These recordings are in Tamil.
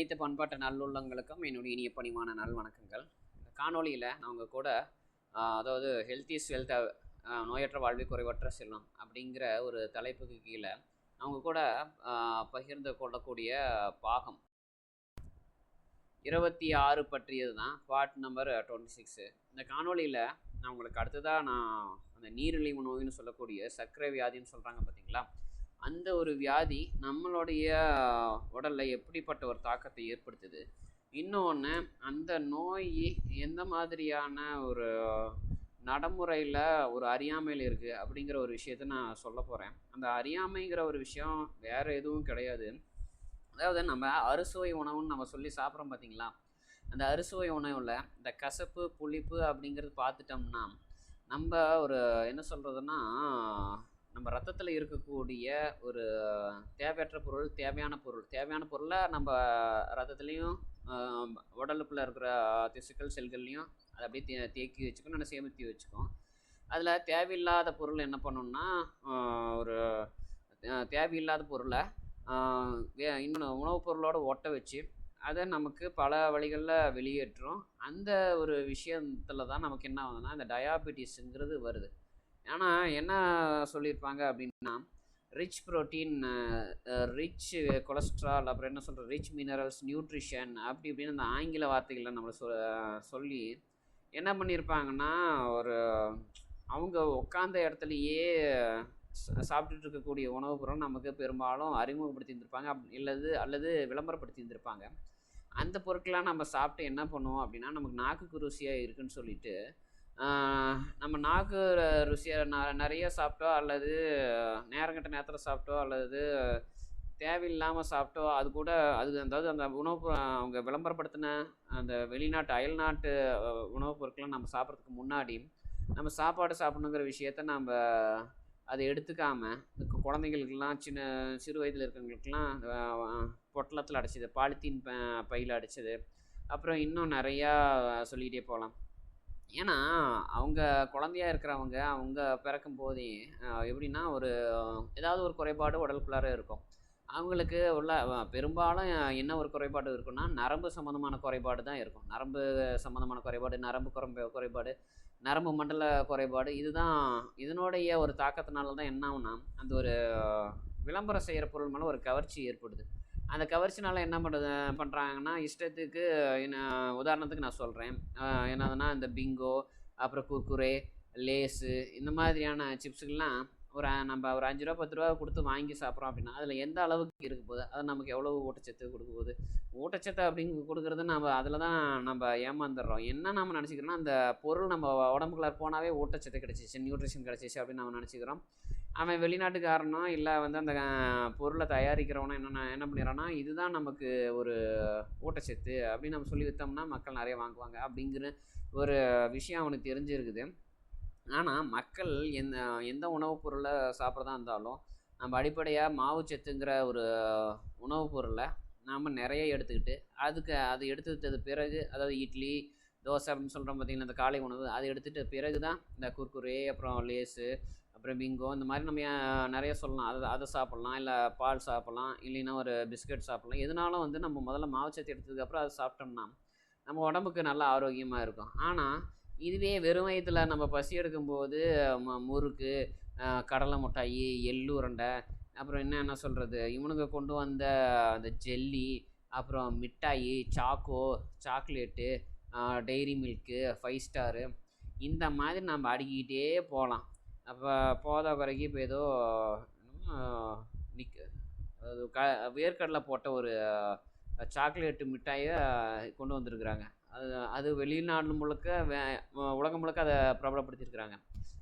அனைத்து பண்பாட்டு நல்லுள்ளங்களுக்கும் என்னுடைய இனிய பணிவான நல் வணக்கங்கள். இந்த காணொலியில் நான் உங்கள் கூட அதாவது ஹெல்த் இஸ் வெல்த் நோயற்ற வாழ்வை குறைவற்ற செல்லம் அப்படிங்கிற ஒரு தலைப்புக்கு கீழே அவங்க கூட பகிர்ந்து கொள்ளக்கூடிய பாகம். இருபத்தி ஆறு பற்றியது தான். பார்ட் நம்பர் டுவெண்ட்டி சிக்ஸு இந்த காணொலியில் நான் உங்களுக்கு அடுத்ததாக நான் அந்த நீரிழிவு நோயின்னு சொல்லக்கூடிய சர்க்கரை வியாதின்னு சொல்கிறாங்க பார்த்தீங்களா அந்த ஒரு வியாதி நம்மளுடைய உடலில் எப்படிப்பட்ட ஒரு தாக்கத்தை ஏற்படுத்துது? இன்னொன்று அந்த நோய் எந்த மாதிரியான ஒரு நடைமுறையில் ஒரு அறியாமையில் இருக்குது அப்படிங்கிற ஒரு விஷயத்த நான் சொல்ல போகிறேன் அந்த அறியாமைங்கிற ஒரு விஷயம் வேறு எதுவும் கிடையாது. அதாவது நம்ம அறுசுவை உணவுன்னு நம்ம சொல்லி சாப்பிட்றோம் பார்த்தீங்களா அந்த அறுசுவை உணவில் இந்த கசப்பு புளிப்பு அப்படிங்கிறது பார்த்துட்டோம்னா நம்ம ஒரு என்ன சொல்கிறதுன்னா நம்ம ரத்தத்தில் இருக்கக்கூடிய ஒரு தேவையற்ற பொருள் தேவையான பொருள். தேவையான பொருளை நம்ம ரத்தத்துலேயும் உடலுக்குள்ளே இருக்கிற திசுக்கள் செல்கள்லையும் அதை அப்படியே தே தேக்கி வச்சுக்கணும் நல்லா சேமித்து வச்சுக்கும் அதில் தேவையில்லாத பொருள் என்ன பண்ணணும்னா ஒரு தேவையில்லாத பொருளை வே- இன்னொன்று உணவுப் பொருளோட ஒட்ட வச்சு அதை நமக்கு பல வழிகளில் வெளியேற்றும். அந்த ஒரு விஷயத்தில் தான் நமக்கு என்ன ஆகுதுன்னா இந்த டயாபெட்டிஸுங்கிறது வருது. ஏன்னா என்ன சொல்லியிருப்பாங்க அப்படின்னா ரிச் ப்ரோட்டீன் ரிச் கொலஸ்ட்ரால் அப்புறம் என்ன சொல்கிறது ரிச் மினரல்ஸ் நியூட்ரிஷன் அப்படி இப்படின்னு அந்த ஆங்கில வார்த்தைகளை நம்மளை சொ சொல்லி என்ன பண்ணியிருப்பாங்கன்னா ஒரு அவங்க உட்காந்த இடத்துலையே சாப்பிட்டுட்டு இருக்கக்கூடிய உணவுப் பொருள் நமக்கு பெரும்பாலும் அறிமுகப்படுத்தி இருந்திருப்பாங்க. அப் இல்லது அல்லது விளம்பரப்படுத்தி இருந்திருப்பாங்க. அந்த பொருட்கள்லாம் நம்ம சாப்பிட்டு என்ன பண்ணுவோம் அப்படின்னா நமக்கு நாக்குக்கு ருசியாக இருக்குன்னு சொல்லிட்டு நம்ம நாக்கு ருசியாக ருசியை ந நிறைய சாப்பிட்டோ அல்லது நேரங்கட்ட நேரத்தில் சாப்பிட்டோ அல்லது தேவையில்லாமல் சாப்பிட்டோ அது கூட அது அதாவது அந்த உணவு அவங்க விளம்பரப்படுத்தின அந்த வெளிநாட்டு அயல்நாட்டு உணவுப் பொருட்களை நம்ம சாப்பிட்றதுக்கு முன்னாடி நம்ம சாப்பாடு சாப்பிடணுங்கிற விஷயத்த நம்ம அதை எடுத்துக்காமல் இந்த குழந்தைங்களுக்கெல்லாம் சின்ன சிறு வயதில் இருக்கிறவங்களுக்கெல்லாம் பொட்டலத்தில் அடைச்சது பாலித்தீன் ப பையில் அடைச்சது. அப்புறம் இன்னும் நிறையா சொல்லிகிட்டே போகலாம். ஏன்னா அவங்க குழந்தையா இருக்கிறவங்க அவங்க பிறக்கும் போதே எப்படின்னா ஒரு ஏதாவது ஒரு குறைபாடு உடலுக்குள்ளார இருக்கும். அவங்களுக்கு உள்ள பெரும்பாலும் என்ன ஒரு குறைபாடு இருக்குன்னா நரம்பு சம்மந்தமான குறைபாடு தான் இருக்கும். நரம்பு சம்மந்தமான குறைபாடு நரம்பு குறைபா குறைபாடு நரம்பு மண்டல குறைபாடு இதுதான் இதனுடைய ஒரு தாக்கத்தினால தான் என்ன ஆகுனா அந்த ஒரு விளம்பரம் செய்கிற பொருள் மேலே ஒரு கவர்ச்சி ஏற்படுது. அந்த கவர்ச்சினால என்ன பண்ணுறது பண்ணுறாங்கன்னா இஷ்டத்துக்கு என்ன உதாரணத்துக்கு நான் சொல்கிறேன் என்னதுன்னா இந்த பிங்கோ அப்புறம் குர்குரே லேஸு இந்த மாதிரியான சிப்ஸுக்கெல்லாம் ஒரு நம்ம ஒரு அஞ்சு ரூபா பத்து ரூபா கொடுத்து வாங்கி சாப்பிட்றோம் அப்படின்னா அதில் எந்த அளவுக்கு இருக்க போகுது? அது நமக்கு எவ்வளோ ஊட்டச்சத்து கொடுக்க போகுது? ஊட்டச்சத்து அப்படிங்க கொடுக்குறது நம்ம அதில் தான் நம்ம ஏமாந்துடுறோம். என்ன நம்ம நினச்சிக்கிறோன்னா அந்த பொருள் நம்ம உடம்புக்குள்ள போனாவே ஊட்டச்சத்து கிடச்சிச்சு நியூட்ரிஷன் கிடச்சிச்சு அப்படின்னு நம்ம நினச்சிக்கிறோம். அவன் வெளிநாட்டுக்காரனோ? இல்லை வந்து அந்த பொருளை தயாரிக்கிறவனோ? என்ன என்ன பண்ணிடுறான்னா இதுதான் நமக்கு ஒரு ஊட்டச்சத்து அப்படின்னு நம்ம சொல்லி விற்றோம்னா மக்கள் நிறைய வாங்குவாங்க அப்படிங்கிற ஒரு விஷயம் அவனுக்கு தெரிஞ்சிருக்குது. ஆனால் மக்கள் எந்த எந்த உணவுப் பொருளை சாப்பிட்றதா இருந்தாலும் நம்ம அடிப்படையாக மாவுச்சத்துங்கிற ஒரு உணவுப் பொருளை நாம் நிறைய எடுத்துக்கிட்டு அதுக்கு அது எடுத்துக்கிட்டது பிறகு அதாவது இட்லி தோசை அப்படின்னு சொல்கிறோம் பார்த்தீங்கன்னா இந்த காலை உணவு அதை எடுத்துகிட்ட பிறகு தான் இந்த குர்குரே அப்புறம் லேஸு அப்புறம் பிங்கோ இந்த மாதிரி நம்ம நிறைய சொல்லலாம். அதை அதை சாப்பிட்லாம் இல்லை பால் சாப்பிட்லாம் இல்லைன்னா ஒரு பிஸ்கட் சாப்பிட்லாம். எதனாலும் வந்து நம்ம முதல்ல மாவுச்சத்து எடுத்ததுக்கப்புறம் அதை சாப்பிட்டோம்னா நம்ம உடம்புக்கு நல்லா ஆரோக்கியமாக இருக்கும். ஆனால் இதுவே வெறும் வயதில் நம்ம பசி எடுக்கும்போது ம- முறுக்கு கடலை மிட்டாயி எள்ளு உருண்டை அப்புறம் என்ன என்ன சொல்கிறது இவனுங்க கொண்டு வந்த அந்த ஜெல்லி அப்புறம் மிட்டாயி choco chocolate dairy milk five star இந்த மாதிரி நம்ம அடுக்கிக்கிட்டே போகலாம். அப்போ போத குறைக்கு இப்போ ஏதோ நிக் அது க வேர்க்கடலை போட்ட ஒரு சாக்லேட்டு மிட்டாயை கொண்டு வந்திருக்கிறாங்க. அது அது வெளிநாடு முழுக்க வே- உலகம் முழுக்க அதை பிரபலப்படுத்தியிருக்கிறாங்க.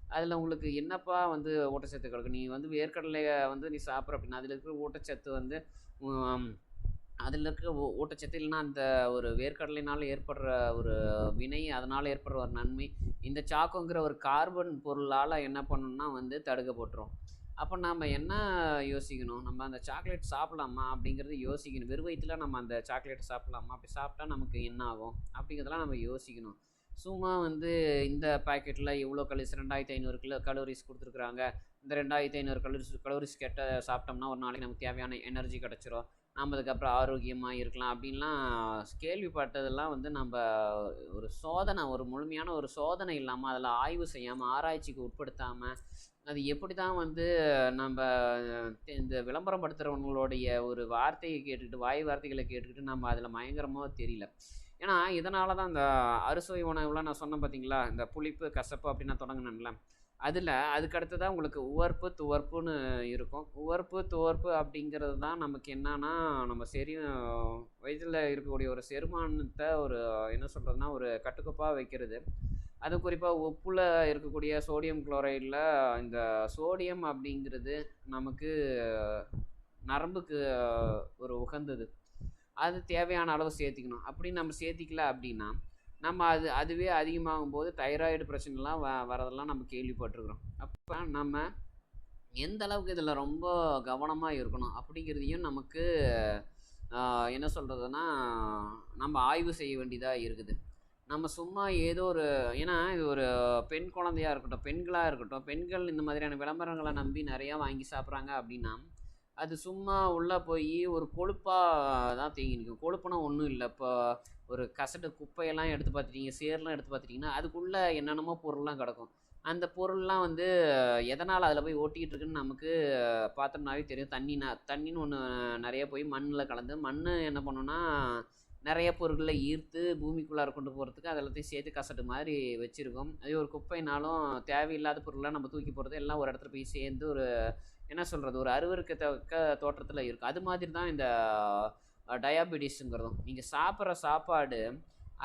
அதில் உங்களுக்கு என்னப்பா வந்து ஊட்டச்சத்து கிடைக்கும் நீ வந்து வேர்க்கடலையை வந்து நீ சாப்பிட்ற அப்படின்னா அதில் இருக்கிற ஊட்டச்சத்து வந்து அதில் இருக்க ஊ- ஊட்டச்சத்து இல்லைன்னா அந்த ஒரு வேர்க்கடலினால் ஏற்படுற ஒரு வினை அதனால் ஏற்படுற ஒரு நன்மை இந்த சாக்குங்கிற ஒரு கார்பன் பொருளால் என்ன பண்ணணும்னா வந்து தடுக்கப்பட்டுரும் அப்போ நாம் என்ன யோசிக்கணும்? நம்ம அந்த சாக்லேட் சாப்பிடலாமா அப்படிங்கிறது யோசிக்கணும். வெறும் வயிற்றுல நம்ம அந்த சாக்லேட் சாப்பிடலாமா? அப்படி சாப்பிட்டா நமக்கு என்ன ஆகும்? அப்படிங்கிறதெல்லாம் நம்ம யோசிக்கணும். சும்மா வந்து இந்த பாக்கெட்டில் இவ்வளோ கலோரிஸ் ரெண்டாயிரத்தி ஐநூறு கிலோ கலோரிஸ் கொடுத்துருக்குறாங்க. இந்த ரெண்டாயிரத்தி ஐநூறு கலோரிஸ் கலோரிஸ் கெட்ட சாப்பிட்டோம்னா ஒரு நாளைக்கு நமக்கு தேவையான எனர்ஜி கிடச்சிரும். நம்ம அதுக்கப்புறம் ஆரோக்கியமாக இருக்கலாம் அப்படின்லாம் கேள்விப்பட்டதெல்லாம் வந்து நம்ம ஒரு சோதனை ஒரு முழுமையான ஒரு சோதனை இல்லாமல் அதில் ஆய்வு செய்யாமல் ஆராய்ச்சிக்கு உட்படுத்தாமல் அது எப்படி தான் வந்து நம்ம இந்த விளம்பரம் படுத்துகிறவங்களுடைய ஒரு வார்த்தையை கேட்டுக்கிட்டு வாய் வார்த்தைகளை கேட்டுக்கிட்டு நம்ம அதில் பயங்கரமாக தெரியல. ஏன்னா இதனால தான் இந்த அறுசுவை உணவுலாம் நான் சொன்னேன் பார்த்தீங்களா இந்த புளிப்பு கசப்பு அப்படின்னு நான் தொடங்கினேன்ல. அதில் அதுக்கடுத்து தான் உங்களுக்கு உவர்ப்பு துவர்ப்புன்னு இருக்கும். உவர்ப்பு துவர்ப்பு அப்படிங்கிறது தான் நமக்கு என்னன்னா நம்ம சரி வயிற்றில் இருக்கக்கூடிய ஒரு செரிமானத்தை ஒரு என்ன சொல்கிறதுனா ஒரு கட்டுக்கோப்பாக வைக்கிறது. அது குறிப்பாக உப்பில் இருக்கக்கூடிய சோடியம் குளோரைடில் இந்த சோடியம் அப்படிங்கிறது நமக்கு நரம்புக்கு ஒரு உகந்தது. அது தேவையான அளவு சேர்த்திக்கணும். அப்படி நம்ம சேர்த்திக்கல அப்படின்னா நம்ம அது அதுவே அதிகமாகும் போது தைராய்டு பிரச்சனைலாம் வ வரதெல்லாம் நம்ம கேள்விப்பட்டிருக்கிறோம். அப்போ நம்ம எந்த அளவுக்கு இதில் ரொம்ப கவனமாக இருக்கணும் அப்படிங்கிறதையும் நமக்கு என்ன சொல்கிறதுனா நம்ம ஆய்வு செய்ய வேண்டியதாக இருக்குது. நம்ம சும்மா ஏதோ ஒரு ஏன்னா இது ஒரு பெண் குழந்தையா இருக்கட்டும் பெண்களாக இருக்கட்டும் பெண்கள் இந்த மாதிரியான விளம்பரங்களை நம்பி நிறையா வாங்கி சாப்பிட்றாங்க அப்படின்னா அது சும்மா உள்ளே போய் ஒரு கொழுப்பாக தான் தேங்கி நிற்கும் கொழுப்புனா ஒன்றும் இல்லை. இப்போ ஒரு கசட்டு குப்பையெல்லாம் எடுத்து பார்த்துட்டீங்க சேர்லாம் எடுத்து பார்த்துட்டிங்கன்னா அதுக்குள்ளே என்னென்னமோ பொருள்லாம் கிடக்கும். அந்த பொருள்லாம் வந்து எதனால் அதில் போய் ஓட்டிகிட்டு இருக்குன்னு நமக்கு பார்த்தோம்னாவே தெரியும். தண்ணினா தண்ணின்னு ஒன்று நிறைய போய் மண்ணில் கலந்து மண் என்ன பண்ணுன்னா நிறைய பொருட்களை ஈர்த்து பூமிக்குள்ளார கொண்டு போகிறதுக்கு அது எல்லாத்தையும் சேர்த்து கசடு மாதிரி வச்சுருக்கோம். அதே ஒரு குப்பைனாலும் தேவையில்லாத பொருள்லாம் நம்ம தூக்கி போகிறது எல்லாம் ஒரு இடத்துல போய் சேர்ந்து ஒரு என்ன சொல்கிறது ஒரு அருவருக்கத்தக்க தோற்றத்தில் இருக்கும் அது மாதிரி தான் இந்த டயாபெட்டிஸுங்கிறதும் நீங்கள் சாப்பிட்ற சாப்பாடு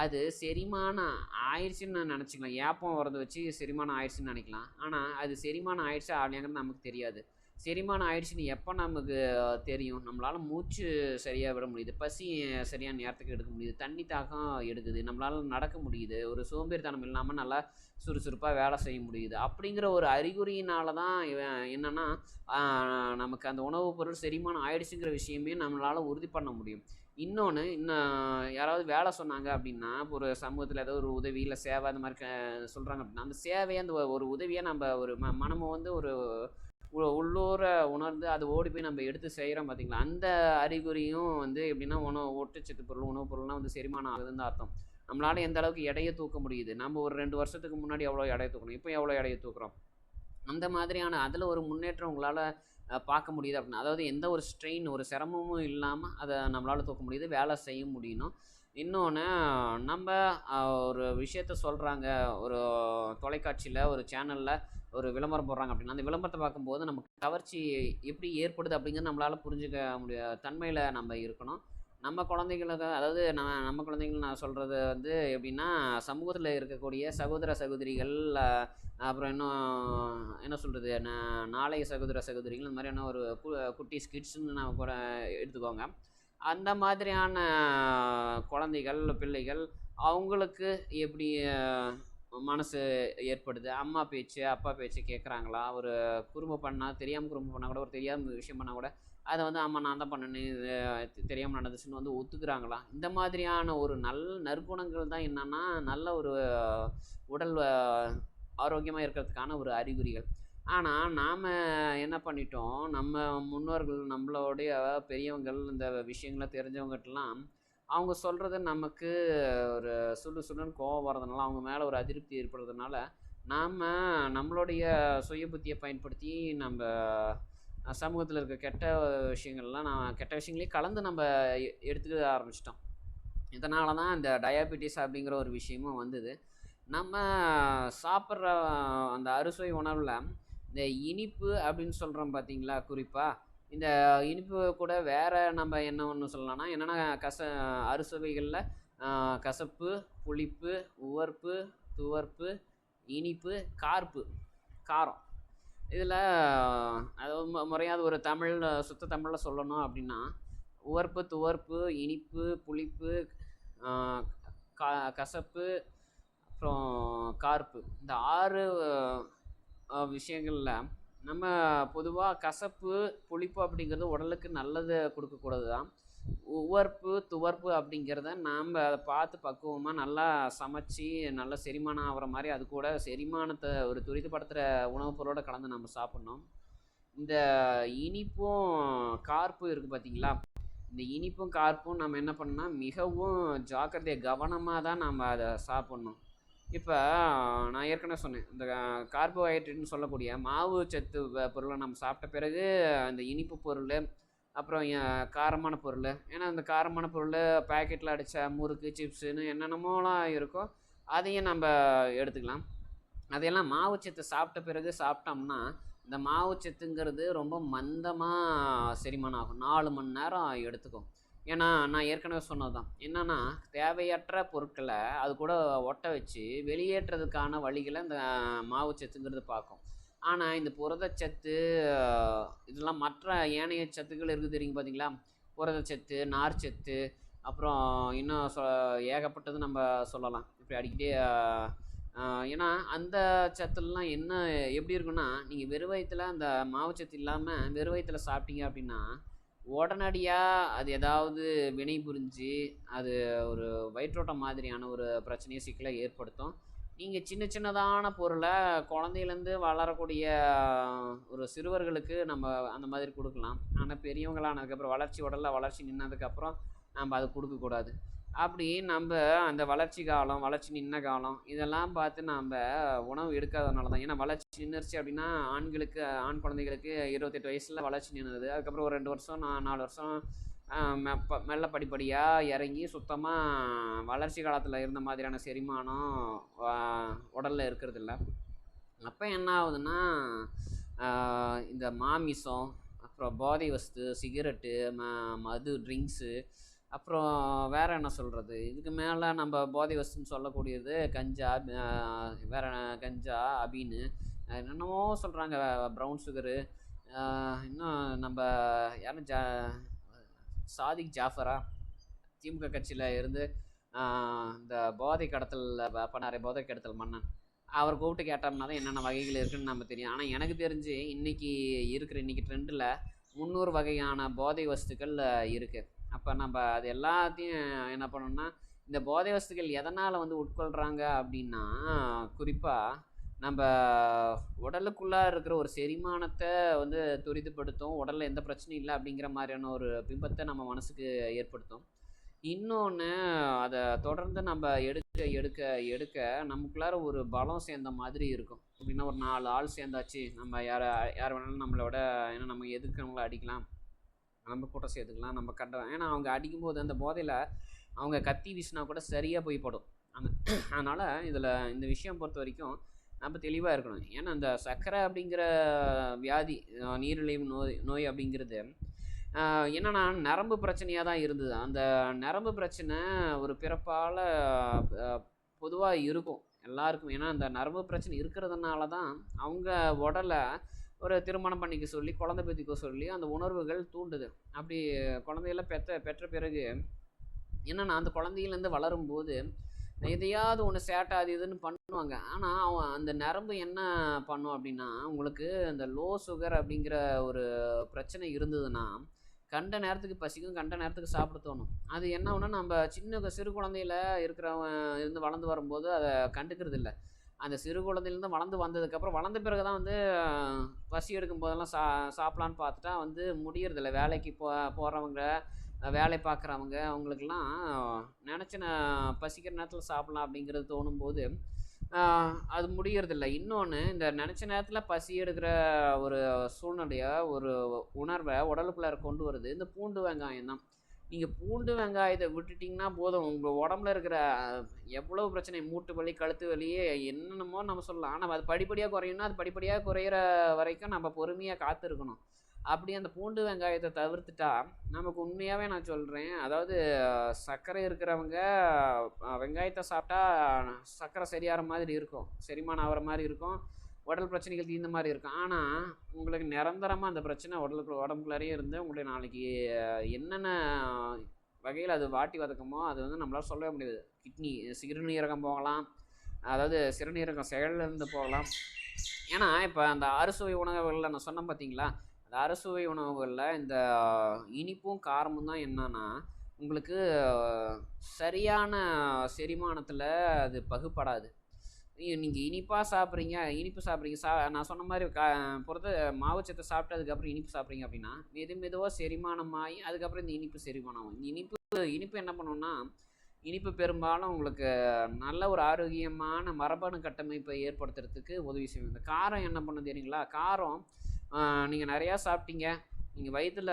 அது செரிமானம் ஆயிடுச்சுன்னு நான் நினச்சிக்கலாம். ஏப்பம் வரதை வச்சு செரிமானம் ஆயிடுச்சுன்னு நினைக்கலாம். ஆனால் அது செரிமானம் ஆயிடுச்சா ஆகலையாங்கிறது நமக்கு தெரியாது. செரிமானம் ஆயிடுச்சுன்னு எப்போ நமக்கு தெரியும்? நம்மளால் மூச்சு சரியாக விட முடியுது. பசி சரியான நேரத்துக்கு எடுக்க முடியுது. தண்ணி தாக்கம் எடுக்குது. நம்மளால் நடக்க முடியுது. ஒரு சோம்பேறித்தனம் இல்லாமல் நல்லா சுறுசுறுப்பாக வேலை செய்ய முடியுது. அப்படிங்கிற ஒரு அறிகுறியினால தான் என்னென்னா நமக்கு அந்த உணவுப் பொருள் செரிமானம் ஆயிடுச்சுங்கிற விஷயமே நம்மளால் உறுதி பண்ண முடியும். இன்னொன்று இன்னும் யாராவது வேலை சொன்னாங்க அப்படின்னா இப்போ ஒரு சமூகத்தில் ஏதோ ஒரு உதவி இல்லை சேவை அந்த மாதிரி க சொல்கிறாங்க அப்படின்னா அந்த சேவையை அந்த ஒரு உதவியை நம்ம ஒரு ம மனமும் வந்து ஒரு உள்ளூர உணர்ந்து அது ஓடி போய் நம்ம எடுத்து செய்கிறோம் பார்த்தீங்களா அந்த அறிகுறியும் வந்து எப்படின்னா உணவு ஒட்டுச்சத்து பொருள் உணவுப் பொருள்லாம் வந்து செரிமானம் ஆகுதுன்னு அர்த்தம். நம்மளால் எந்த அளவுக்கு எடையை தூக்க முடியுது? நம்ம ஒரு ரெண்டு வருஷத்துக்கு முன்னாடி எவ்வளோ எடையை தூக்கணும் இப்போ எவ்வளோ எடையை தூக்குறோம்? அந்த மாதிரியான அதில் ஒரு முன்னேற்றம் உங்களால் பார்க்க முடியுது அப்படின்னா அதாவது எந்த ஒரு ஸ்ட்ரெயின் ஒரு சிரமமும் இல்லாமல் அதை நம்மளால் தூக்க முடியுது வேலை செய்ய முடியணும். இன்னொன்று நம்ம ஒரு விஷயத்த சொல்கிறாங்க ஒரு தொலைக்காட்சியில் ஒரு சேனலில் ஒரு விளம்பரம் போடுறாங்க அப்படின்னா அந்த விளம்பரத்தை பார்க்கும்போது நமக்கு கவர்ச்சி எப்படி ஏற்படுது அப்படிங்கிறது நம்மளால் புரிஞ்சுக்க முடிய தன்மையில் நம்ம இருக்கணும். நம்ம குழந்தைகளுக்கு அதாவது நான் நம்ம குழந்தைகள் நான் சொல்கிறது வந்து எப்படின்னா சமூகத்தில் இருக்கக்கூடிய சகோதர சகோதரிகள் அப்புறம் இன்னும் என்ன சொல்கிறது நாளைய சகோதர சகோதரிகள் இந்த மாதிரியான ஒரு கு குட்டீஸ் கிட்ஸ்ன்னு நம்ம கூட எடுத்துக்கோங்க. அந்த மாதிரியான குழந்தைகள் பிள்ளைகள் அவங்களுக்கு எப்படி மனசு ஏற்படுது? அம்மா பேச்சு அப்பா பேச்சு கேட்குறாங்களா ஒரு குறும்பு பண்ணால் தெரியாமல் குறும்பு பண்ணால் கூட ஒரு தெரியாமல் விஷயம் பண்ணால் கூட அதை வந்து அம்மா நான் தான் பண்ணேன்னு தெரியாமல் நடந்துச்சுன்னு வந்து ஒத்துக்கிறாங்களா? இந்த மாதிரியான ஒரு நல்ல நற்குணங்கள் தான் என்னென்னா நல்ல ஒரு உடல் ஆரோக்கியமாக இருக்கிறதுக்கான ஒரு அறிகுறிகள். ஆனால் நாம் என்ன பண்ணிட்டோம்? நம்ம முன்னோர்கள் நம்மளுடைய பெரியவங்கள் இந்த விஷயங்களை தெரிஞ்சவங்ககிட்டலாம் அவங்க சொல்கிறது நமக்கு ஒரு சுடு சுடுன்னு கோவம் வரதுனால அவங்க மேலே ஒரு அதிருப்தி ஏற்படுறதுனால நாம் நம்மளுடைய சுய புத்தியை பயன்படுத்தி நம்ம சமூகத்தில் இருக்க கெட்ட விஷயங்கள்லாம் நான் கெட்ட விஷயங்களையும் கலந்து நம்ம எ- எடுத்துக்க ஆரம்பிச்சிட்டோம். இதனால தான் இந்த டயாபெட்டிஸ் அப்படிங்கிற ஒரு விஷயமும் வந்தது. நம்ம சாப்பிட்ற அந்த அறுசுவை உணவில் இந்த இனிப்பு அப்படின்னு சொல்கிறோம் பார்த்தீங்களா? குறிப்பாக இந்த இனிப்பு கூட வேறு நம்ம என்ன ஒன்று சொல்லலாம்னா என்னென்னா கச அறுசுவைகளில் கசப்பு புளிப்பு உவர்ப்பு துவர்ப்பு இனிப்பு கார்ப்பு காரம். இதில் அது முறையாவது ஒரு தமிழ் சுத்த தமிழில் சொல்லணும் அப்படின்னா உவர்ப்பு துவர்ப்பு இனிப்பு புளிப்பு கசப்பு அப்புறம் கார்ப்பு. இந்த ஆறு விஷயங்களில் நம்ம பொதுவாக கசப்பு புளிப்பு அப்படிங்கிறது உடலுக்கு நல்லது கொடுக்கக்கூடாது தான் உவர்ப்பு துவர்ப்பு அப்படிங்கிறத நாம் அதை பார்த்து பக்குவமாக நல்லா சமைச்சு நல்லா செரிமானம் ஆகிற மாதிரி அது கூட செரிமானத்தை ஒரு துரிதப்படுத்துகிற உணவுப் பொருளோட கலந்து நம்ம சாப்பிட்ணும். இந்த இனிப்பும் கார்ப்பும் இருக்குது பார்த்தீங்களா? இந்த இனிப்பும் கார்ப்பும் நம்ம என்ன பண்ணணும்னா மிகவும் ஜாக்கிரதையை கவனமாக தான் நம்ம அதை சாப்பிட்ணும். இப்போ நான் ஏற்கனவே சொன்னேன். இந்த கார்போஹைட்ரேட்னு சொல்லக்கூடிய மாவு சத்து பொருளை நம்ம சாப்பிட்ட பிறகு அந்த இனிப்பு பொருள் அப்புறம் காரமான பொருள். ஏன்னா அந்த காரமான பொருள் பேக்கெட்டில் அடித்த முறுக்கு சிப்ஸுன்னு என்னென்னமோலாம் இருக்கோ அதையும் நம்ம எடுத்துக்கலாம். அதையெல்லாம் மாவுச்சத்து சாப்பிட்ட பிறகு சாப்பிட்டோம்னா இந்த மாவுச்சத்துங்கிறது ரொம்ப மந்தமாக செரிமானம் ஆகும். நாலு மணி நேரம் எடுத்துக்கும். ஏன்னா நான் ஏற்கனவே சொன்னது தான் என்னென்னா தேவையற்ற பொருட்களை அது கூட ஒட்ட வச்சு வெளியேற்றதுக்கான வழிகளை இந்த மாவுச்சத்துங்கிறது பார்க்கும். ஆனால் இந்த புரதச்சத்து இதெல்லாம் மற்ற ஏனைய சத்துக்கள் இருக்குது தெரியுங்க பார்த்தீங்களா புரதச்சத்து நார்ச்சத்து அப்புறம் இன்னும் சொ ஏகப்பட்டது நம்ம சொல்லலாம். இப்படி அடிக்கடி ஏன்னா அந்த சத்துலலாம் என்ன எப்படி இருக்குன்னா நீங்கள் வெறும் வயித்துல அந்த மாவுச்சத்து இல்லாமல் வெறும் சாப்பிட்டீங்க அப்படின்னா உடனடியாக அது ஏதாவது வினை புரிஞ்சு அது ஒரு வயிற்றோட்டம் மாதிரியான ஒரு பிரச்சனையை சிக்கலை ஏற்படுத்தும். நீங்கள் சின்ன சின்னதான பொருளை குழந்தையிலேருந்து வளரக்கூடிய ஒரு சிறுவர்களுக்கு நம்ம அந்த மாதிரி கொடுக்கலாம். ஆனால் பெரியவங்களானதுக்கப்புறம் வளர்ச்சி உடலில் வளர்ச்சி நின்னதுக்கப்புறம் நம்ம அதை கொடுக்கக்கூடாது. அப்படி நம்ம அந்த வளர்ச்சி காலம் வளர்ச்சி நின்ன காலம் இதெல்லாம் பார்த்து நாம் உணவு எடுக்காதனால தான். ஏன்னா வளர்ச்சி நின்றுச்சு அப்படின்னா ஆண்களுக்கு ஆண் குழந்தைகளுக்கு இருபத்தெட்டு வயசில் வளர்ச்சி நின்றுது அதுக்கப்புறம் ஒரு ரெண்டு வருஷம் நான் நாலு வருஷம் மெல்ல படிப்படியாக இறங்கி சுத்தமாக வளர்ச்சி காலத்தில் இருந்த மாதிரியான செரிமானம் உடலில் இருக்கிறதில்ல. அப்போ என்ன ஆகுதுன்னா இந்த மாமிசம் அப்புறம் போதை வஸ்து சிகரெட்டு ம மது ட்ரிங்க்ஸு அப்புறம் வேற என்ன சொல்கிறது இதுக்கு மேலே நம்ம போதை வஸ்துன்னு சொல்லக்கூடியது கஞ்சா ஆஹ் வேற கஞ்சா அபின்னு என்னென்னமோ சொல்கிறாங்க ப்ரௌன் சுகரு இன்னும் நம்ம யாரும் ஜா சாதிக் ஜாஃபரா? திமுக கட்சியில் இருந்து இந்த போதை கடத்தல் பண்ணாரே போதை கடத்தல் மன்னன். அவர் கூப்பிட்டு கேட்டோம்னா தான் என்னென்ன வகைகள் இருக்குன்னு நம்ம தெரியும். ஆனால் எனக்கு தெரிஞ்சு இன்றைக்கி இருக்கிற இன்னைக்கு ட்ரெண்டில் முந்நூறு வகையான போதை வஸ்துக்கள் இருக்குது அப்போ நம்ம அது எல்லாத்தையும் என்ன பண்ணணும்னா இந்த போதை வசதிகள் எதனால் வந்து உட்கொள்கிறாங்க அப்படின்னா குறிப்பாக நம்ம உடலுக்குள்ளே இருக்கிற ஒரு செரிமானத்தை வந்து துரிதப்படுத்தும் உடலில் எந்த பிரச்சனையும் இல்லை அப்படிங்கிற மாதிரியான ஒரு பிம்பத்தை நம்ம மனசுக்கு ஏற்படுத்தும். இன்னொன்று அதை தொடர்ந்து நம்ம எடுக்க எடுக்க எடுக்க நமக்குள்ளார ஒரு பலம் சேர்ந்த மாதிரி இருக்கும். அப்படின்னா ஒரு நாலு ஆள் சேர்ந்தாச்சு நம்ம யாரை யார் வேணாலும் நம்மளோட ஏன்னா நம்ம எதுக்கிறவங்கள அடிக்கலாம்? நம்ம கூட்டம் சேர்த்துக்கலாம் நம்ம கண்ட ஏன்னா அவங்க அடிக்கும்போது அந்த போதையில் அவங்க கத்தி வீசினா கூட சரியாக போய் படும். அந்த அதனால் இதில் இந்த விஷயம் பொறுத்த வரைக்கும் நம்ம தெளிவாக இருக்கணும். ஏன்னா இந்த சர்க்கரை அப்படிங்கிற வியாதி நீரிழிவு நோய் நோய் அப்படிங்கிறது என்னென்னா நரம்பு பிரச்சனையாக தான் இருந்தது. அந்த நரம்பு பிரச்சனை ஒரு பிறப்பால் பொதுவாக இருக்கும். எல்லாருக்கும் ஏன்னா அந்த நரம்பு பிரச்சனை இருக்கிறதுனால தான் அவங்க உடலை ஒரு திருமணம் பண்ணிக்க சொல்லி குழந்தை பெற்றிக்க சொல்லி அந்த உணர்வுகள் தூண்டுது. அப்படி குழந்தையெல்லாம் பெற்ற பெற்ற பிறகு என்னென்னா அந்த குழந்தையிலேருந்து வளரும்போது எதையாவது ஒன்று சேட்டை அது இதுன்னு பண்ணுவாங்க. ஆனால் அவன் அந்த நரம்பு என்ன பண்ணும் அப்படின்னா உங்களுக்கு இந்த லோ சுகர் அப்படிங்கிற ஒரு பிரச்சனை இருந்ததுன்னா கண்ட நேரத்துக்கு பசிக்கும் கண்ட நேரத்துக்கு சாப்பிட தோணும். அது என்ன ஒன்று நம்ம சின்ன சிறு குழந்தையில இருக்கிறவன் இருந்து வளர்ந்து வரும்போது அதை கண்டுக்கிறது இல்லை அந்த சிறு குழந்தையிலேருந்து வளர்ந்து வந்ததுக்கப்புறம் வளர்ந்த பிறகு தான் வந்து பசி எடுக்கும் போதெல்லாம் சா சாப்பிட்லான்னு பார்த்துட்டா வந்து முடியறதில்ல. வேலைக்கு போ போகிறவங்க வேலை பார்க்குறவங்க அவங்களுக்கெல்லாம் நினச்ச ந- பசிக்கிற நேரத்தில் சாப்பிட்லாம் அப்படிங்கிறது தோணும்போது அது முடியறதில்ல. இன்னொன்று இந்த நினச்ச நேரத்தில் பசி எடுக்கிற ஒரு சூழ்நிலையை ஒரு உணர்வை உடலுக்குள்ளார கொண்டு வருது. இந்த பூண்டு வெங்காயம் தான். நீங்கள் பூண்டு வெங்காயத்தை விட்டுட்டிங்கன்னா போதும். உங்கள் உடம்புல இருக்கிற எவ்வளோ பிரச்சனை? மூட்டு வலி கழுத்து வலியே என்னென்னமோ நம்ம சொல்லலாம். ஆனால் அது படிப்படியாக குறையணும்னா அது படிப்படியாக குறையிற வரைக்கும் நம்ம பொறுமையாக காத்திருக்கணும். அப்படி அந்த பூண்டு வெங்காயத்தை தவிர்த்துட்டா நமக்கு உண்மையாகவே நான் சொல்கிறேன் அதாவது சர்க்கரை இருக்கிறவங்க வெங்காயத்தை சாப்பிட்டா சர்க்கரை சரியாகிற மாதிரி இருக்கும். செரிமானம் ஆகிற மாதிரி இருக்கும். உடல் பிரச்சனைகள் தீர்ந்த மாதிரி இருக்கும். ஆனால் உங்களுக்கு நிரந்தரமாக அந்த பிரச்சனை உடலுக்கு உடம்புக்குள்ளாரியே இருந்து உங்களுடைய நாளைக்கு என்னென்ன வகையில் அது வாட்டி வதக்குமோ அது வந்து நம்மளால் சொல்லவே முடியாது. கிட்னி சிறுநீரகம் போகலாம். அதாவது சிறுநீரகம் செயலிருந்து இருந்து போகலாம். ஏன்னா இப்போ அந்த அறுசுவை உணவுகளில் நான் சொன்னேன் பார்த்தீங்களா அந்த அறுசுவை உணவுகளில் இந்த இனிப்பும் காரமும் தான் என்னன்னா உங்களுக்கு சரியான செரிமானத்தில் அது பகுப்படாது. நீங்கள் இனிப்பாக சாப்பிட்றீங்க இனிப்பு சாப்பிட்றீங்க சா நான் சொன்ன மாதிரி கா புறத்த மாவுச்சத்தை சாப்பிட்டு அதுக்கப்புறம் இனிப்பு சாப்பிட்றீங்க அப்படின்னா மெது மெதுவாக செரிமானமாகி அதுக்கப்புறம் இந்த இனிப்பு செரிமானம் ஆகும். இந்த இனிப்பு இனிப்பு என்ன பண்ணுன்னா இனிப்பு பெரும்பாலும் உங்களுக்கு நல்ல ஒரு ஆரோக்கியமான மரபணு கட்டமைப்பை ஏற்படுத்துறதுக்கு உதவி செய்யும். இந்த காரம் என்ன பண்ணுது தெரியுங்களா? காரம் நீங்கள் நிறையா சாப்பிட்டீங்க நீங்கள் வயிற்றில்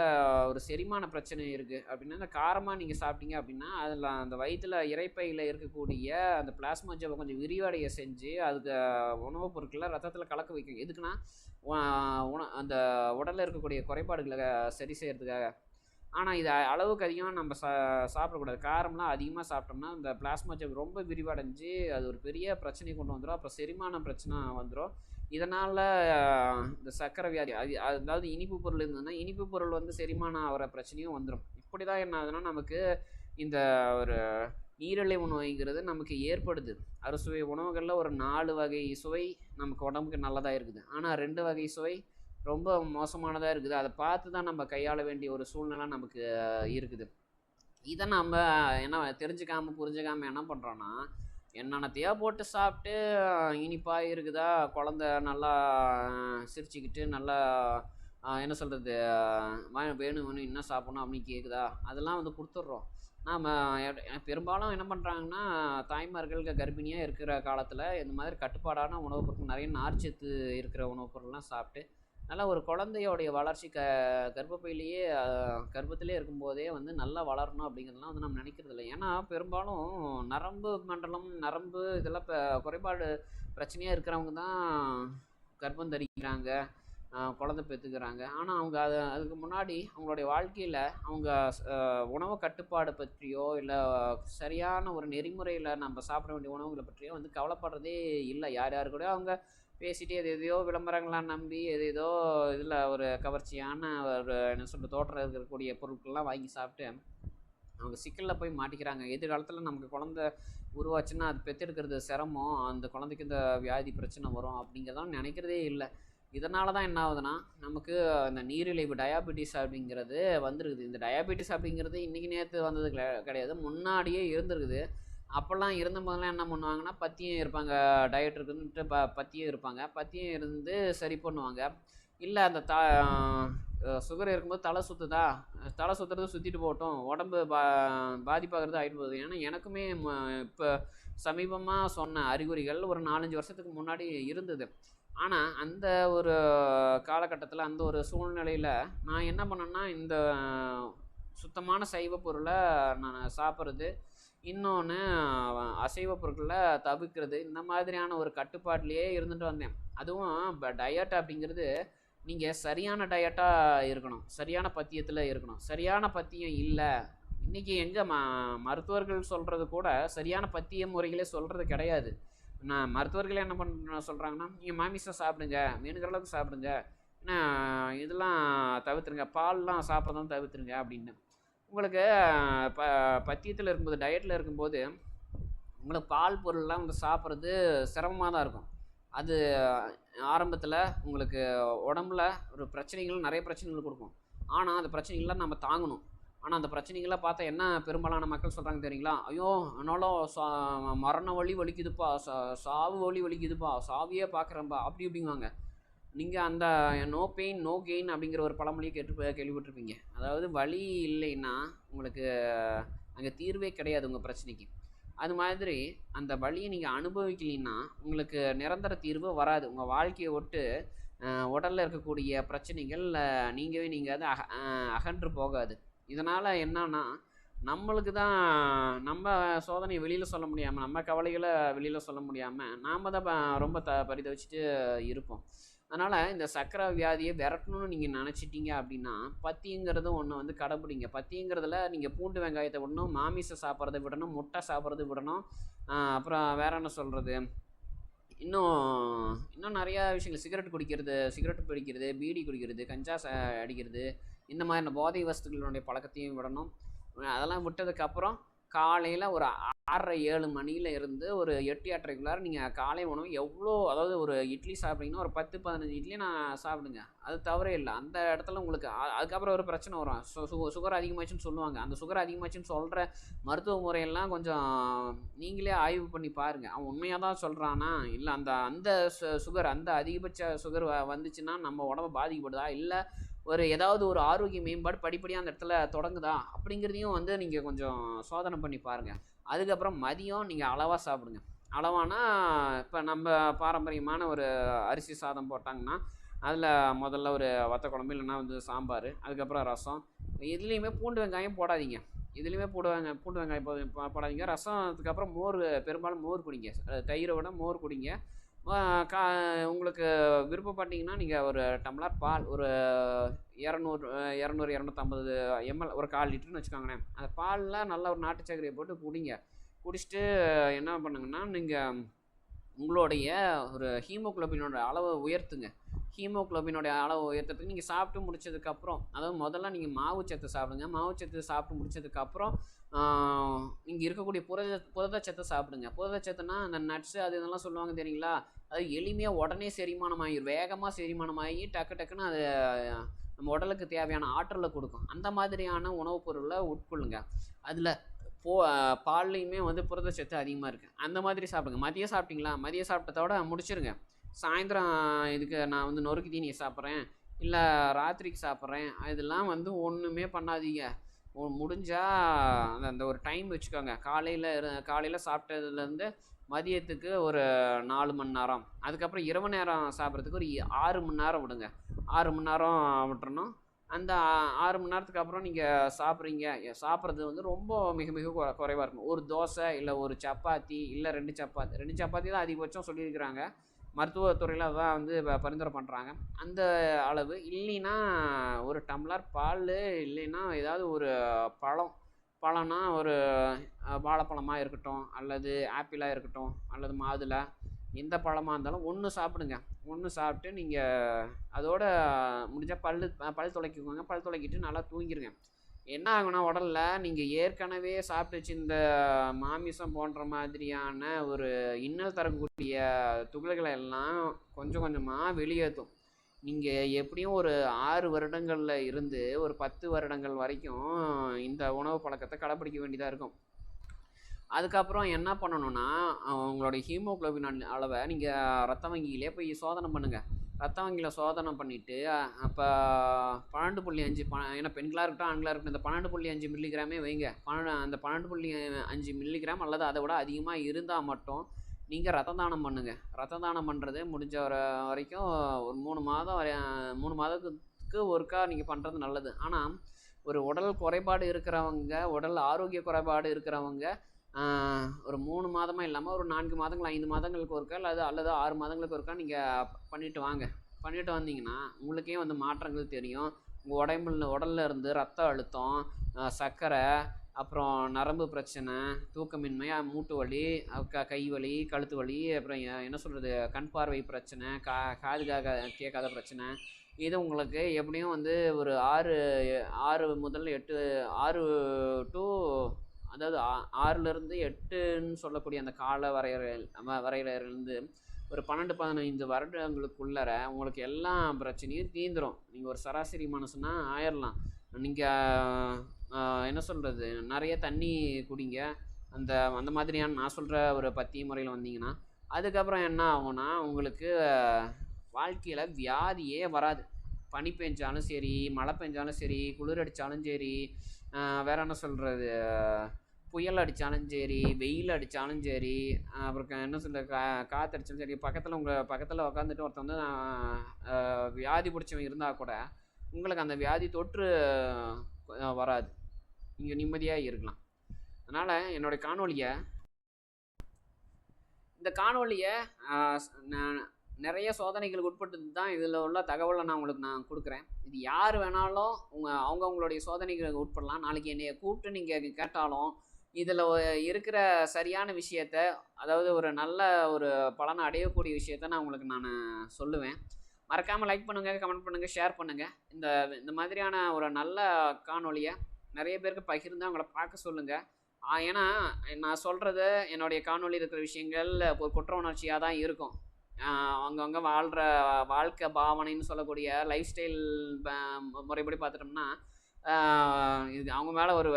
ஒரு செரிமான பிரச்சனை இருக்குது அப்படின்னா அந்த காரமாக நீங்கள் சாப்பிட்டீங்க அப்படின்னா அதில் அந்த வயிற்றில் இறைப்பையில் இருக்கக்கூடிய அந்த பிளாஸ்மோஜவை கொஞ்சம் விரிவடைய செஞ்சு அதுக்கு உணவுப் பொருட்களை ரத்தத்தில் கலக்க வைக்கும். எதுக்குன்னா உண அந்த உடலில் இருக்கக்கூடிய குறைபாடுகளை சரி செய்கிறதுக்காக ஆனால் இது அளவுக்கு அதிகமாக நம்ம சா சாப்பிடக்கூடாது. காரம்லாம் அதிகமாக சாப்பிட்டோம்னா இந்த பிளாஸ்மா ஜப் ரொம்ப விரிவடைஞ்சு அது ஒரு பெரிய பிரச்சனையை கொண்டு வந்துடும் அப்புறம் செரிமான பிரச்சனை வந்துடும் இதனால் இந்த சர்க்கரை வியாதி அது அதாவது இனிப்பு பொருள் இருந்ததுன்னா இனிப்பு பொருள் வந்து செரிமானம் ஆகிற பிரச்சனையும் வந்துடும் இப்படி தான் என்ன ஆகுதுன்னா நமக்கு இந்த ஒரு நீரிழிவு நோய்ங்கிறது நமக்கு ஏற்படுது. அறுசுவை உணவுகளில் ஒரு நாலு வகை சுவை நமக்கு உடம்புக்கு நல்லதாக இருக்குது. ஆனால் ரெண்டு வகை சுவை ரொம்ப மோசமானதாக இருக்குது. அதை பார்த்து தான் நம்ம கையாள வேண்டிய ஒரு சூழ்நிலை நமக்கு இருக்குது. இதை நம்ம என்ன தெரிஞ்சுக்காமல் புரிஞ்சுக்காம என்ன பண்ணுறோன்னா என்னென்னத்தையோ போட்டு சாப்பிட்டு இனிப்பாக இருக்குதா குழந்த நல்லா சிரிச்சுக்கிட்டு நல்லா என்ன சொல்கிறது வேணும் வேணும் என்ன சாப்பிட்ணும் அப்படின்னு கேட்குதா அதெல்லாம் வந்து கொடுத்துட்றோம். நாம் பெரும்பாலும் என்ன பண்ணுறாங்கன்னா தாய்மார்கள் கர்ப்பிணியாக இருக்கிற காலத்தில் இந்த மாதிரி கட்டுப்பாடான உணவுப் பொருட்கள் நிறைய நார்ச்சத்து இருக்கிற உணவுப் பொருள்லாம் சாப்பிட்டு நல்லா ஒரு குழந்தையோடைய வளர்ச்சி க கர்ப்பப்பையிலேயே கர்ப்பத்திலே இருக்கும்போதே வந்து நல்லா வளரணும் அப்படிங்கிறதுலாம் வந்து நம்ம நினைக்கிறது இல்லை. ஏன்னா பெரும்பாலும் நரம்பு மண்டலம் நரம்பு இதெல்லாம் இப்போ குறைபாடு பிரச்சனையாக இருக்கிறவங்க தான் கர்ப்பம் தரிக்கிறாங்க. குழந்தை பெற்றுக்கிறாங்க. ஆனால் அவங்க அது அதுக்கு முன்னாடி அவங்களுடைய வாழ்க்கையில் அவங்க உணவு கட்டுப்பாடு பற்றியோ இல்லை சரியான ஒரு நெறிமுறையில் நம்ம சாப்பிட வேண்டிய உணவுகளை பற்றியோ வந்து கவலைப்படுறதே இல்லை. யார் யாரு கூட அவங்க பேசிட்டு எது எதையோ விளம்பரங்களாம் நம்பி எது ஏதோ இதில் ஒரு கவர்ச்சியான ஒரு என்ன சொல்ற தோற்றம் இருக்கக்கூடிய பொருட்கள்லாம் வாங்கி சாப்பிட்டு அவங்க சிக்கலில் போய் மாட்டிக்கிறாங்க. எதிர்காலத்தில் நமக்கு குழந்த உருவாச்சுன்னா அது பெற்றெடுக்கிறது சிரமம். அந்த குழந்தைக்கு இந்த வியாதி பிரச்சனை வரும் அப்படிங்கிறதான் நினைக்கிறதே இல்லை. இதனால தான் என்ன ஆகுதுன்னா நமக்கு அந்த நீரிழிவு டயாபெட்டிஸ் அப்படிங்கிறது வந்துருக்குது. இந்த டயாபெட்டிஸ் அப்படிங்கிறது இன்றைக்கி நேற்று வந்தது கிடையாது. முன்னாடியே இருந்திருக்குது. அப்போல்லாம் இருந்த போதெல்லாம் என்ன பண்ணுவாங்கன்னா பத்தியம் இருப்பாங்க டயட் இருக்குன்ட்டு ப பத்தியம் இருப்பாங்க. பத்தியம் இருந்து சரி பண்ணுவாங்க. இல்லை அந்த த சுகர் இருக்கும்போது தலை சுற்றுதா தலை சுற்றுறது சுற்றிட்டு போகட்டும். உடம்பு பா பாதிப்பாகிறது ஆகிட்டு போகுது ஏன்னா எனக்குமே இப்போ சமீபமாக சொன்ன அறிகுறிகள் ஒரு நாலஞ்சு வருஷத்துக்கு முன்னாடி இருந்தது. ஆனால் அந்த ஒரு காலகட்டத்தில் அந்த ஒரு சூழ்நிலையில் நான் என்ன பண்ணேன்னா இந்த சுத்தமான சைவ பொருளை நான் சாப்பிட்றது இன்னொன்று அசைவ பொருட்களை தவிர்க்கிறது இந்த மாதிரியான ஒரு கட்டுப்பாட்டிலேயே இருந்துட்டு வந்தேன். அதுவும் இப்போ டயட் அப்படிங்கிறது நீங்கள் சரியான டயட்டாக இருக்கணும். சரியான பத்தியத்தில் இருக்கணும். சரியான பத்தியம் இல்லை. இன்றைக்கி எங்கே ம மருத்துவர்கள் சொல்கிறது கூட சரியான பத்திய முறைகளே சொல்கிறது கிடையாது. நான் மருத்துவர்கள் என்ன பண்ண சொல்கிறாங்கன்னா நீங்கள் மாமிசம் சாப்பிடுங்க. வேணுங்கிற அளவுக்கு சாப்பிடுங்க. என்ன இதெல்லாம் தவிர்த்துருங்க. பால்லாம் சாப்பிட்றதும் தவிர்த்துருங்க அப்படின்னு. உங்களுக்கு ப பத்தியத்தில் இருக்கும்போது டயட்டில் இருக்கும்போது உங்களுக்கு பால் பொருள்லாம் வந்து சாப்பிட்றது சிரமமாக தான் இருக்கும். அது ஆரம்பத்தில் உங்களுக்கு உடம்புல ஒரு பிரச்சனைகள் நிறைய பிரச்சனைகள் கொடுக்கும். ஆனால் அந்த பிரச்சனைகள்லாம் நம்ம தாங்கணும். ஆனால் அந்த பிரச்சனைகளை பார்த்தா என்ன பெரும்பாலான மக்கள் சொல்கிறாங்க தெரியுங்களா? ஐயோ ஆனாலும் சா மரண வலி வலிக்குதுப்பா சா சாவு வலி வலிக்குதுப்பா சாவியே பார்க்குறேன்ப்பா அப்படி இப்படிங்குவாங்க நீங்கள் அந்த நோ பெயின் நோ கெயின் அப்படிங்கிற ஒரு பழமொழியை கேட்டு கேள்விப்பட்டிருப்பீங்க. அதாவது வழி இல்லைன்னா உங்களுக்கு அங்கே தீர்வே கிடையாது உங்கள் பிரச்சனைக்கு. அது மாதிரி அந்த வழியை நீங்கள் அனுபவிக்கலைன்னா உங்களுக்கு நிரந்தர தீர்வு வராது. உங்கள் வாழ்க்கையை விட்டு உடலில் இருக்கக்கூடிய பிரச்சனைகள் நீங்கவே நீங்கள் அது அக அகன்று போகாது. இதனால் என்னன்னா நம்மளுக்கு தான் நம்ம சோதனையை வெளியில் சொல்ல முடியாமல் நம்ம கவலைகளை வெளியில் சொல்ல முடியாமல் நாம் தான் ரொம்ப த பரிதவிச்சுட்டு இருப்போம். அதனால் இந்த சக்கரை வியாதியை விரட்டணும்னு நீங்கள் நினச்சிட்டீங்க அப்படின்னா பத்திங்கிறது ஒன்று வந்து கடைப்பிடிங்க பத்திங்கிறதுல நீங்கள் பூண்டு வெங்காயத்தை விடணும் மாமிசம் சாப்பிட்றத விடணும் முட்டை சாப்பிட்றது விடணும். அப்புறம் வேற என்ன சொல்கிறது இன்னும் இன்னும் நிறையா விஷயங்கள். சிகரெட் குடிக்கிறது சிகரெட் பிடிக்கிறது பீடி குடிக்கிறது கஞ்சா ச அடிக்கிறது இந்த மாதிரியான போதை வஸ்துகளுடைய பழக்கத்தையும் விடணும். அதெல்லாம் விட்டதுக்கப்புறம் காலையில் ஒரு ஆறரை ஏழு மணியில் இருந்து ஒரு எட்டு எட்டரைக்குள்ளார நீங்கள் காலை உணவு எவ்வளோ அதாவது ஒரு இட்லி சாப்பிட்றீங்கன்னா ஒரு பத்து பதினஞ்சு இட்லி நான் சாப்பிடுங்க. அது தவறே இல்லை. அந்த இடத்துல உங்களுக்கு அதுக்கப்புறம் ஒரு பிரச்சனை வரும். சுகர் அதிகமாச்சுன்னு சொல்லுவாங்க. அந்த சுகர் அதிகமாச்சுன்னு சொல்கிற மருத்துவ முறையெல்லாம் கொஞ்சம் நீங்களே ஆய்வு பண்ணி பாருங்கள் அவன் உண்மையாக தான் சொல்கிறானா இல்லை அந்த அந்த சு- சுகர் அந்த அதிகபட்ச சுகர் வ வந்துச்சுன்னா நம்ம உடம்பு பாதிக்கப்படுதா? இல்லை ஒரு ஏதாவது ஒரு ஆரோக்கிய மேம்பாடு படிப்படியாக அந்த இடத்துல தொடங்குதா? அப்படிங்கிறதையும் வந்து நீங்கள் கொஞ்சம் சோதனை பண்ணி பாருங்கள் அதுக்கப்புறம் மதியம் நீங்கள் அளவாக சாப்பிடுங்க. அளவானா இப்போ நம்ம பாரம்பரியமான ஒரு அரிசி சாதம் போட்டாங்கன்னா அதில் முதல்ல ஒரு வத்த குழம்பு இல்லைன்னா வந்து சாம்பார் அதுக்கப்புறம் ரசம். இதுலேயுமே பூண்டு வெங்காயம் போடாதீங்க. இதுலேயுமே பூண்டு வெங்காயம் பூண்டு வெங்காயம் போ- போடாதீங்க. ரசம் அதுக்கப்புறம் மோர் பெரும்பாலும் மோர் குடிங்க. தயிரை விட மோர் குடிங்க. கா உங்களுக்கு விருப்பப்பட்டீங்கன்னா நீங்கள் ஒரு டம்ளர் பால் ஒரு இரநூறு இரநூறு இரநூத்தம்பது எம்எல் ஒரு கால் லிட்டர்னு வச்சுக்கோங்களேன். அந்த பாலில் நல்ல ஒரு நாட்டு சர்க்கரையை போட்டு குடிங்க. குடிச்சிட்டு என்ன பண்ணுங்கன்னா நீங்கள் உங்களுடைய ஒரு ஹீமோக்ளோபினோட அளவை உயர்த்துங்க. ஹீமோகுளோபினோட அளவை உயர்த்துறதுக்கு நீங்கள் சாப்பிட்டு முடிச்சதுக்கப்புறம் அதாவது முதல்ல நீங்கள் மாவு சத்து சாப்பிடுங்க. மாவு சத்து சாப்பிட்டு முடிச்சதுக்கப்புறம் இங்கே இருக்கக்கூடிய புரத புரதச்சத்தை சாப்பிடுங்க. புரதச்சத்துனா அந்த நட்ஸு அது இதெல்லாம் சொல்லுவாங்க தெரியுங்களா? அது எளிமையாக உடனே செரிமானம் ஆகிடும் வேகமாக செரிமானம் ஆகி டக்கு டக்குன்னு அது நம்ம உடலுக்கு தேவையான ஆற்றலை கொடுக்கும். அந்த மாதிரியான உணவுப் பொருளை உட்கொள்ளுங்க. அதில் போ பால்லையுமே வந்து புரதச்சத்து அதிகமாக இருக்குது அந்த மாதிரி சாப்பிடுங்க. மதியம் சாப்பிட்டீங்களா? மதியம் சாப்பிட்டதோட முடிச்சிருங்க. சாயந்தரம் இதுக்கு நான் வந்து நொறுக்கு தீனியை சாப்பிட்றேன். இல்லை ராத்திரிக்கு சாப்பிட்றேன். இதெல்லாம் வந்து ஒன்றுமே பண்ணாதீங்க. முடிஞ்சால் முடிஞ்சா அந்த அந்த ஒரு டைம் வச்சுக்கோங்க. காலையில் காலையில் சாப்பிட்டதுலேருந்து மதியத்துக்கு ஒரு நாலு மணி நேரம். அதுக்கப்புறம் இரவு நேரம் சாப்பிட்றதுக்கு ஒரு ஆறு மணி நேரம் விடுங்க. ஆறு மணி நேரம் விட்டுறணும். அந்த ஆறு மணி நேரத்துக்கு அப்புறம் நீங்கள் சாப்பிட்றீங்க. சாப்பிட்றது வந்து ரொம்ப மிக மிக குறை குறைவாக இருக்கும். ஒரு தோசை இல்லை ஒரு சப்பாத்தி இல்லை ரெண்டு சப்பாத்தி. ரெண்டு சப்பாத்தி தான் அதிகபட்சம் சொல்லியிருக்கிறாங்க. மருத்துவத்துறையில் தான் வந்து பரிந்துரை பண்ணுறாங்க அந்த அளவு. இல்லைன்னா ஒரு டம்ளர் பால் இல்லைன்னா ஏதாவது ஒரு பழம். பழம்னா ஒரு வாழைப்பழமாக இருக்கட்டும் அல்லது ஆப்பிளாக இருக்கட்டும் அல்லது மாதுளை. எந்த பழமாக இருந்தாலும் ஒன்று சாப்பிடுங்க. ஒன்று சாப்பிட்டு நீங்கள் அதோட முடிஞ்சால் பல் பல் துளைக்கிக்கோங்க பல் துளைக்கிட்டு நல்லா தூங்கிடுங்க என்ன ஆகும்னா உடல்ல நீங்கள் ஏற்கனவே சாப்பிட்டு வச்சிருந்த மாமிசம் போன்ற மாதிரியான ஒரு இன்னல் தரக்கூடிய துகள்களை எல்லாம் கொஞ்சம் கொஞ்சமாக வெளியேற்றும். நீங்கள் எப்படியும் ஒரு ஆறு வருடங்களில் இருந்து ஒரு பத்து வருடங்கள் வரைக்கும் இந்த உணவு பழக்கத்தை கடைப்பிடிக்க வேண்டியதாக இருக்கும். அதுக்கப்புறம் என்ன பண்ணணும்னா உங்களுடைய ஹீமோகுளோபின் அளவை நீங்கள் ரத்த வங்கியிலே போய் சோதனை பண்ணுங்கள் ரத்த வங்கியில் சோதனை பண்ணிவிட்டு அப்போ பன்னெண்டு புள்ளி அஞ்சு ப ஏன்னா பெண்களாக இருக்கட்டும் ஆண்களாக இருக்கட்டும் இந்த பன்னெண்டு புள்ளி அஞ்சு மில்லிகிராமே வைங்க. பன்னெண்டு அந்த பன்னெண்டு புள்ளி அஞ்சு மில்லிகிராம் அல்லது அதை விட அதிகமாக இருந்தால் மட்டும் நீங்கள் ரத்த தானம் பண்ணுங்கள் ரத்த தானம் பண்ணுறது முடிஞ்ச வர வரைக்கும் ஒரு மூணு மாதம் வரை மூணு மாதத்துக்கு ஒருக்கா நீங்கள் பண்ணுறது நல்லது. ஆனால் ஒரு உடல் குறைபாடு இருக்கிறவங்க உடல் ஆரோக்கிய குறைபாடு இருக்கிறவங்க ஒரு மூணு மாதமாக இல்லாமல் ஒரு நான்கு மாதங்கள் ஐந்து மாதங்களுக்கு ஒருக்கா அல்லது அல்லது ஆறு மாதங்களுக்கு ஒருக்கா நீங்கள் பண்ணிட்டு வாங்க. பண்ணிட்டு வந்தீங்கன்னா உங்களுக்கே வந்து மாற்றங்கள் தெரியும். உங்கள் உடம்புல உடல்ல இருந்து ரத்த அழுத்தம் சர்க்கரை அப்புறம் நரம்பு பிரச்சனை தூக்கமின்மை மூட்டு வலி க கை வலி கழுத்து வலி அப்புறம் என்ன சொல்கிறது கண் பார்வை பிரச்சனை கா காது கேட்காத பிரச்சனை. இது உங்களுக்கு எப்படியும் வந்து ஒரு ஆறு ஆறு முதல் எட்டு ஆறு டு அதாவது ஆ- ஆறுலேருந்து எட்டுன்னு சொல்லக்கூடிய அந்த கால வரையறை நம்ம வரையறையிலேருந்து ஒரு பன்னெண்டு பதினைந்து வருடங்களுக்குள்ளர உங்களுக்கு எல்லா பிரச்சனையும் தீந்துடும் நீங்கள் ஒரு சராசரி மனுஷனா ஆயிடலாம் நீங்கள் என்ன சொல்கிறது நிறைய தண்ணி குடிங்க. அந்த அந்த மாதிரியான நான் சொல்கிற ஒரு பத்திய முறையில் வந்தீங்கன்னா அதுக்கப்புறம் என்ன ஆகும்னா உங்களுக்கு வாழ்க்கையில் வியாதியே வராது. பனி பெஞ்சாலும் சரி மழை பெஞ்சாலும் சரி குளிர் அடித்தாலும் சரி வேற என்ன சொல்கிறது புயல் அடித்தாலும் சரி வெயில் அடித்தாலும் சரி அப்புறம் என்ன சொல்ல கா காற்று அடித்தாலும் சரி பக்கத்தில் உங்கள் பக்கத்தில் உட்காந்துட்டு ஒருத்தன் வந்து நான் வியாதி பிடிச்சவன் இருந்தால் கூட உங்களுக்கு அந்த வியாதி தொற்று வராது. நீங்கள் நிம்மதியாக இருக்கலாம். அதனால் என்னுடைய காணொலியை இந்த காணொலியை நான் நிறைய சோதனைகளுக்கு உட்பட்டு தான் இதில் உள்ள தகவலை நான் உங்களுக்கு நான் கொடுக்குறேன். இது யார் வேணாலும் உங்கள் அவங்கவுங்களுடைய சோதனைகளுக்கு உட்படலாம். நாளைக்கு என்னைய கூப்பிட்டு நீங்கள் கேட்டாலும் இதில் இருக்கிற சரியான விஷயத்த அதாவது ஒரு நல்ல ஒரு பலனை அடையக்கூடிய விஷயத்த நான் உங்களுக்கு நான் சொல்லுவேன். மறக்காமல் லைக் பண்ணுங்கள் கமெண்ட் பண்ணுங்கள் ஷேர் பண்ணுங்கள் இந்த இந்த மாதிரியான ஒரு நல்ல காணொலியை நிறைய பேருக்கு பகிர்ந்து அவங்கள பார்க்க சொல்லுங்கள் ஏன்னா நான் சொல்கிறது என்னுடைய காணொளி இருக்கிற விஷயங்கள் ஒரு குற்ற உணர்ச்சியாக தான் இருக்கும். அவங்கவுங்க வாழ்கிற வாழ்க்கை பாவனைன்னு சொல்லக்கூடிய லைஃப் ஸ்டைல் முறைப்படி பார்த்துட்டோம்னா இது அவங்க மேலே ஒரு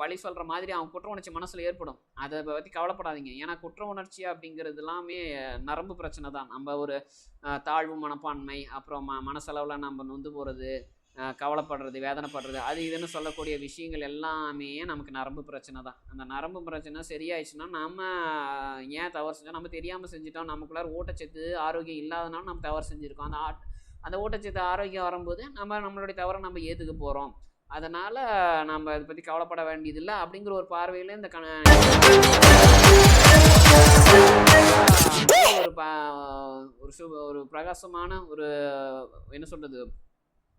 பழி சொல்கிற மாதிரி அவங்க குற்ற உணர்ச்சி மனசில் ஏற்படும். அதை பற்றி கவலைப்படாதீங்க. ஏன்னா குற்ற உணர்ச்சி அப்படிங்கிறது எல்லாமே நரம்பு பிரச்சனை தான். நம்ம ஒரு தாழ்வு மனப்பான்மை அப்புறம் ம மனசளவில் நம்ம நொந்து போகிறது கவலைப்படுறது வேதனைப்படுறது அது இதுன்னு சொல்லக்கூடிய விஷயங்கள் எல்லாமே நமக்கு நரம்பு பிரச்சனை தான். அந்த நரம்பு பிரச்சனை சரியாயிடுச்சுன்னா நம்ம ஏன் தவறு செஞ்சோம்? நம்ம தெரியாமல் செஞ்சிட்டோம். நமக்குள்ளார ஊட்டச்சத்து ஆரோக்கியம் இல்லாதனால நம்ம தவறு செஞ்சுருக்கோம். அந்த ஆட் அந்த ஊட்டச்சத்து ஆரோக்கியம் வரும்போது நம்ம நம்மளுடைய தவறை நம்ம ஏற்றுக்க போகிறோம் அதனால் நம்ம இதை பற்றி கவலைப்பட வேண்டியதில்லை. அப்படிங்கிற ஒரு பார்வையில் இந்த கண ஒரு ப ஒரு சு ஒரு பிரகாசமான ஒரு என்ன சொல்கிறது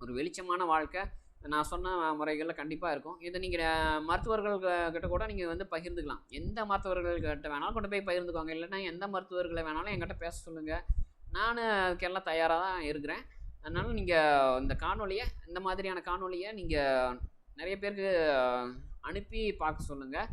ஒரு வெளிச்சமான வாழ்க்கை நான் சொன்ன முறைகளில் கண்டிப்பாக இருக்கும். இதை நீங்கள் மருத்துவர்கள் கிட்ட கூட நீங்கள் வந்து பகிர்ந்துக்கலாம். எந்த மருத்துவர்கள் கிட்ட வேணாலும் கொண்டு போய் பகிர்ந்துக்கோங்க. இல்லைன்னா எந்த மருத்துவர்களை வேணாலும் என்கிட்ட பேச சொல்லுங்கள் நான் அதுக்கெல்லாம் தயாராக தான் இருக்கிறேன். அதனால் நீங்கள் இந்த காணொலியை இந்த மாதிரியான காணொலியை நீங்கள் நிறைய பேருக்கு அனுப்பி பார்க்க சொல்லுங்கள்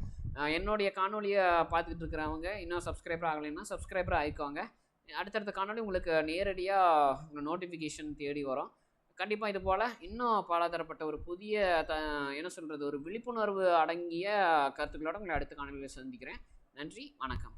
என்னுடைய காணொலியை பார்த்துக்கிட்டு இருக்கிறவங்க இன்னும் சப்ஸ்கிரைபர் ஆகலைன்னா சப்ஸ்கிரைபர் ஆகிக்கோங்க அடுத்தடுத்த காணொலி உங்களுக்கு நேரடியாக உங்கள் நோட்டிஃபிகேஷன் தேடி வரும். கண்டிப்பாக இது போல் இன்னும் பலதரப்பட்ட ஒரு புதிய த என்ன சொல்கிறது ஒரு விழிப்புணர்வு அடங்கிய கருத்துக்களோட உங்களை அடுத்த காணொலியில் சந்திக்கிறேன். நன்றி வணக்கம்.